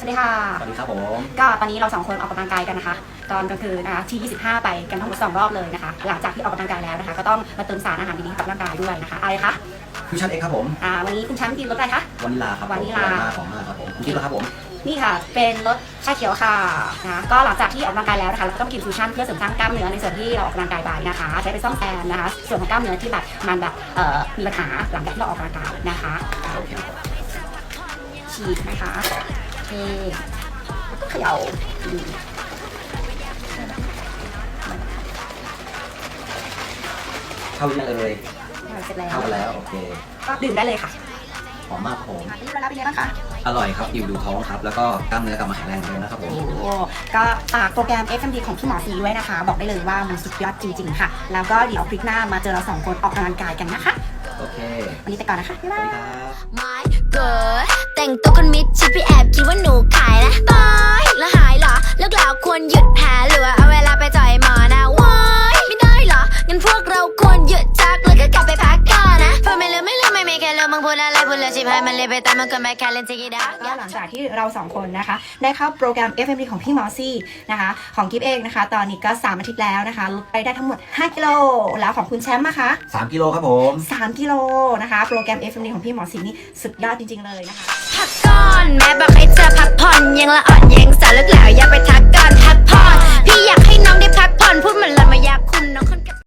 สวัสดีค่ะ สวัสดีครับผม ก็ตอนนี้เราสองคนออกกำลังกายกันนะคะ ตอนกลางคืนนะคะที่ 25 ไปกันทั้งหมดสองรอบเลยนะคะ หลังจากที่ออกกำลังกายแล้วนะคะ ก็ต้องมาเติมสารอาหารดีๆกับร่างกายด้วยนะคะอะไรคะฟิวชั่นเอ็กครับผมอ่าวันนี้คุณแชมป์กินรสอะไรคะวานิลาครับผมวานิลาอร่อยมากของมากครับผมคุณคิดว่าครับผมนี่ค่ะ เป็นรสชาเขียวค่ะนะก็หลังจากที่ออกกำลังกายแล้วนะคะเราก็ต้องกินฟิวชั่นเพื่อเสริมสร้างกล้ามเนื้อในส่วนที่เราออกกำลังกายไปนะคะ ใช้ไปซ่อมแซมนะคะ ส่วนของกล้ามเนื้อที่แบบมันแบบเอ่อมีปัญหาหลังจากที่เราออกกำลังกายนะคะโอเคครับฉีดนะคะ โอเคเขย่าดีเข้าหรือยังเอ่ยเสร็จแล้วเข้ากันแล้ว โอเค ก็ดื่มได้เลยค่ะหอมมากครับผมนี่เรารับไปเลยนะคะ อร่อยครับอิ่มดูท้องครับ แล้วก็กล้ามเนื้อกลับมาแข็งแรงเลยนะครับผม โอ้ก็ฝากโปรแกรม FMD ของพี่หมอซีด้วยนะคะ บอกได้เลยว่ามันสุดยอดจริง ๆ ค่ะ แล้วก็เดี๋ยวคลิปหน้ามาเจอเราสองคนออกกำลังกายกันนะคะ โอเค วันนี้ไปก่อนนะคะ บ๊ายสบาวัสย ดีครับไม่เกิดแต่ งตัวกันมิดชิดพี่แอบคิดว่าหนูขายนะตายแล้วหายเหรอเลิกแล้วควรหยุดแพ้หรือว่าเอาเวลาไปจ่อยหมอนะว้ายไม่ได้เหรองั้นพวกเราควรหยุดจักแล้วก็กลับไปพักก่อนนะเพราะไม่ลืมไม่ลืมไม่มีแค่ลืมมึงพูดอะไรพูดเลยชิบหายมันเลยไปตามมันก็ไม่แค่เล่นจิกิดา ก็หลังจากที่เราสองคนนะคะ ได้เข้าโปรแกรม FMD ของพี่หมอซี่นะคะ ของกิฟเองนะคะ ตอนนี้ก็ 3 อาทิตย์แล้วนะคะลดไปได้ทั้งหมด 5 กิโล แล้วของคุณแชมป์นะคะ 3 กิโลครับผม 3 กิโลนะคะ โปรแกรม FMD ของพี่หมอซี่นี่สุดยอดจริง ๆ เลยนะคะพักก่ อนแม่บอกให้เธอพักผ่อนยังละ